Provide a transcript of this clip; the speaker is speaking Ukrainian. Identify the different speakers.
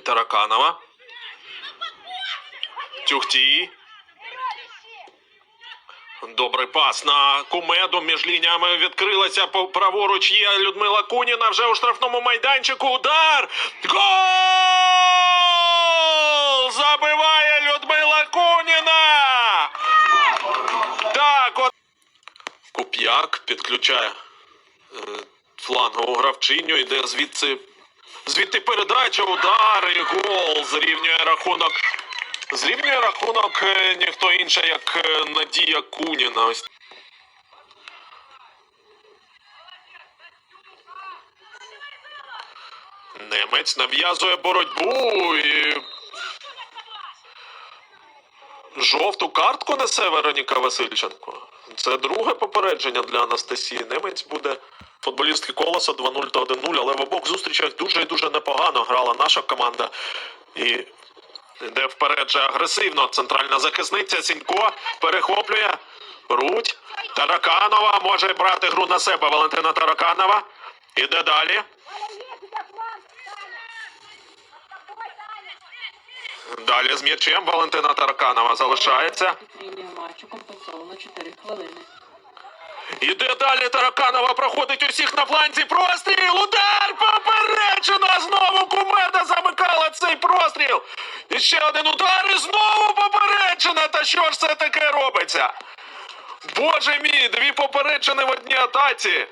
Speaker 1: Тараканова. Тюхтій. Добрий пас на кумеду між лініями відкрилася праворуч. Є Людмила Куніна вже у штрафному майданчику. Удар! Гол! Забиває Людмила Куніна! Так, от. Куп'як підключає е, флангову гравчиню, йде звідси. Звідти передача, удар і гол зрівнює рахунок. Зрівнює рахунок е, ніхто інший, як е, Надія Куніна. Ось Немець нав'язує боротьбу і. Жовту картку несе Вероніка Васильченко. Це друге попередження для Анастасії. Немець буде футболістки колоса 2-0 та 1-0, але в обох зустрічах дуже і дуже непогано грала наша команда. І йде вперед же агресивно. Центральна захисниця Сінько перехоплює. Рудь. Тараканова може брати гру на себе. Валентина Тараканова. Іде далі. Далі з м'ячем Валентина Тараканова залишається.
Speaker 2: Лінія матчу компенсовано 4 хвилини.
Speaker 1: Іде далі Тараканова, проходить усіх на фланзі. Простріл! Удар! Попереджена! Знову кумеда замикала цей простріл! І ще один удар і знову попереджена! Та що ж це таке робиться? Боже мій, дві попереджені в одній атаці!